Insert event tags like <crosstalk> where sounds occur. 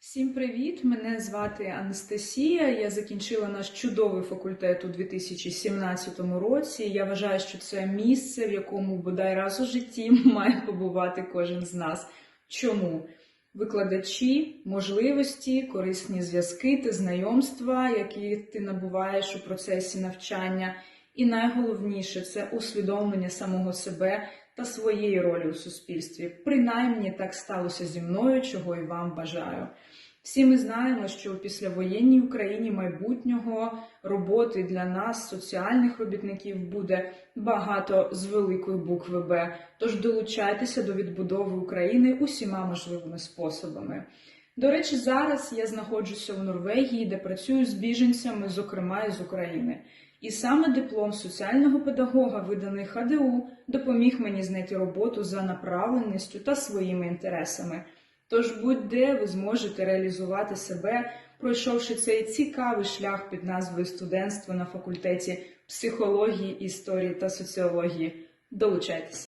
Всім привіт! Мене звати Анастасія. Я закінчила наш чудовий факультет у 2017 році. Я вважаю, що це місце, в якому бодай раз у житті <laughs> має побувати кожен з нас. Чому? Викладачі, можливості, корисні зв'язки та знайомства, які ти набуваєш у процесі навчання, і найголовніше це усвідомлення самого себе та своєї ролі у суспільстві. Принаймні так сталося зі мною, чого і вам бажаю. Всі ми знаємо, що у післявоєнній Україні майбутнього роботи для нас, соціальних робітників, буде багато з великої букви Б. Тож долучайтеся до відбудови України усіма можливими способами. До речі, зараз я знаходжуся в Норвегії, де працюю з біженцями, зокрема і з України. І саме диплом соціального педагога, виданий ХДУ, допоміг мені знайти роботу за направленістю та своїми інтересами. Тож будь-де ви зможете реалізувати себе, пройшовши цей цікавий шлях під назвою студентство на факультеті психології, історії та соціології. Долучайтеся!